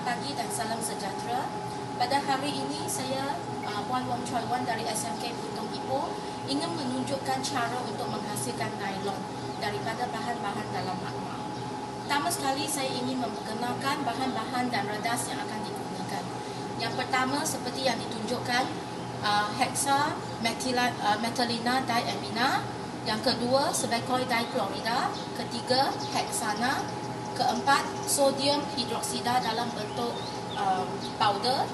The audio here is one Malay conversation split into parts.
Selamat pagi dan salam sejahtera. Pada hari ini saya uh, Puan Wong Choi Wan dari SMK Putong Ipoh ingin menunjukkan cara untuk menghasilkan nylon daripada bahan-bahan dalam makmal. Pertama sekali saya ingin memperkenalkan bahan-bahan dan redas yang akan digunakan. Yang pertama seperti yang ditunjukkan uh, metila, uh, metalina diamina, yang kedua sebekoi dichlorida, ketiga hexana, keempat sodium hidroksida dalam bentuk uh, powder,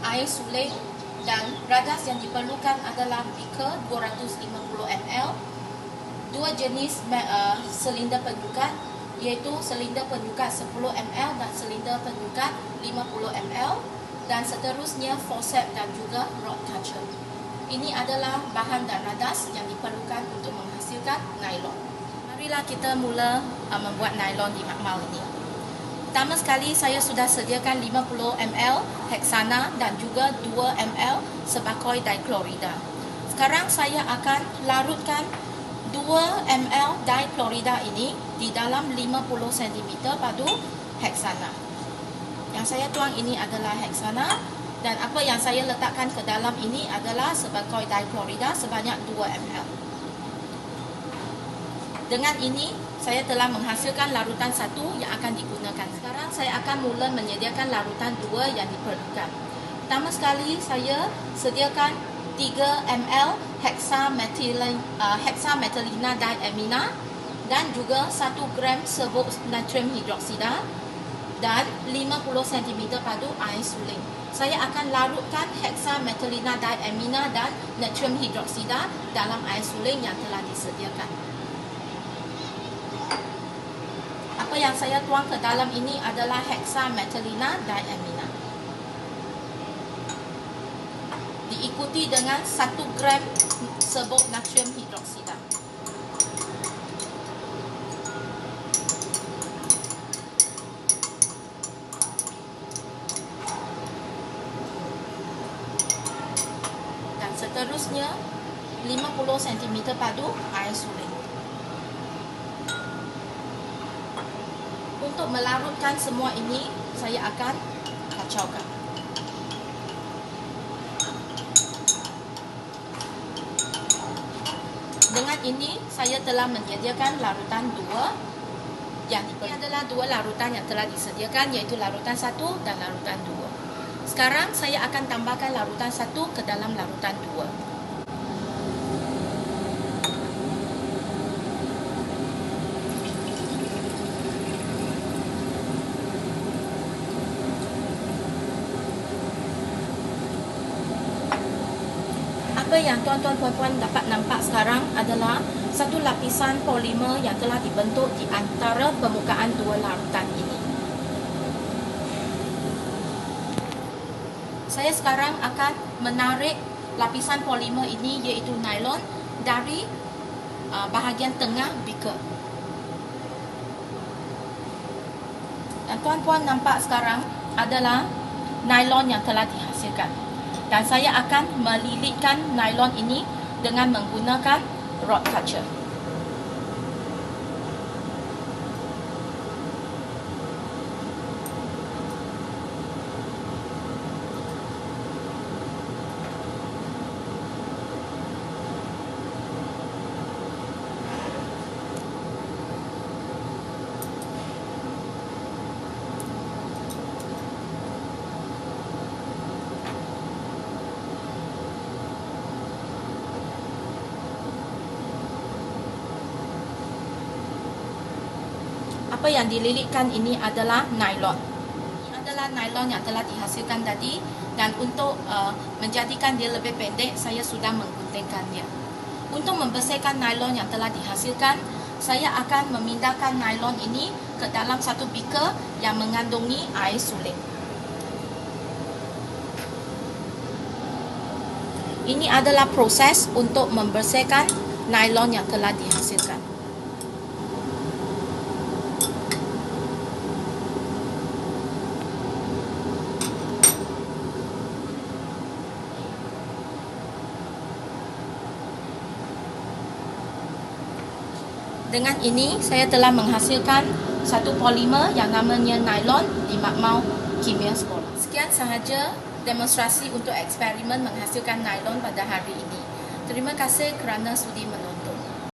air suling dan radas yang diperlukan adalah beaker 250 ml, dua jenis uh, silinder penyukat iaitu silinder penyukat 10 ml dan silinder penyukat 50 ml dan seterusnya forceps dan juga rod catcher. Ini adalah bahan dan radas yang diperlukan untuk menghasilkan nylon. Marilah kita mula uh, membuat nylon di makmal ini. Pertama sekali saya sudah sediakan 50 ml hexana dan juga 2 ml sebakoi dichlorida. Sekarang saya akan larutkan 2 ml dichlorida ini di dalam 50 cm padu heksana. Yang saya tuang ini adalah heksana dan apa yang saya letakkan ke dalam ini adalah sebagai dichlorida sebanyak 2 ml. Dengan ini, saya telah menghasilkan larutan satu yang akan digunakan. Sekarang saya akan mula menyediakan larutan dua yang diperlukan. Pertama sekali, saya sediakan 3 ml uh, hexamethyllina diamina dan juga 1 gram serbuk natrium hidroksida dan 50 cm padu air suling. Saya akan larutkan hexamethyllina diamina dan natrium hidroksida dalam air suling yang telah disediakan. Apa yang saya tuang ke dalam ini adalah hexamethyllina diamina. diikuti dengan 1 gram serbuk natrium hidroksida. Dan seterusnya 50 cm padu air suling. Untuk melarutkan semua ini, saya akan kacaukan. Dengan ini, saya telah menyediakan larutan dua yang ini adalah dua larutan yang telah disediakan iaitu larutan satu dan larutan dua. Sekarang saya akan tambahkan larutan satu ke dalam larutan dua. Apa yang tuan-tuan puan-puan dapat nampak sekarang adalah satu lapisan polimer yang telah dibentuk di antara permukaan dua larutan ini. Saya sekarang akan menarik lapisan polimer ini iaitu nylon dari uh, bahagian tengah beaker. Dan tuan-puan nampak sekarang adalah nylon yang telah dihasilkan dan saya akan melilitkan nylon ini dengan menggunakan rod catcher. Apa yang dililitkan ini adalah nylon. Ini adalah nylon yang telah dihasilkan tadi dan untuk uh, menjadikan dia lebih pendek, saya sudah mengguntingkan dia. Untuk membersihkan nylon yang telah dihasilkan, saya akan memindahkan nylon ini ke dalam satu beaker yang mengandungi air suling. Ini adalah proses untuk membersihkan nylon yang telah dihasilkan. Dengan ini, saya telah menghasilkan satu polimer yang namanya nylon di Makmau Kimia Sekolah. Sekian sahaja demonstrasi untuk eksperimen menghasilkan nylon pada hari ini. Terima kasih kerana sudi menonton.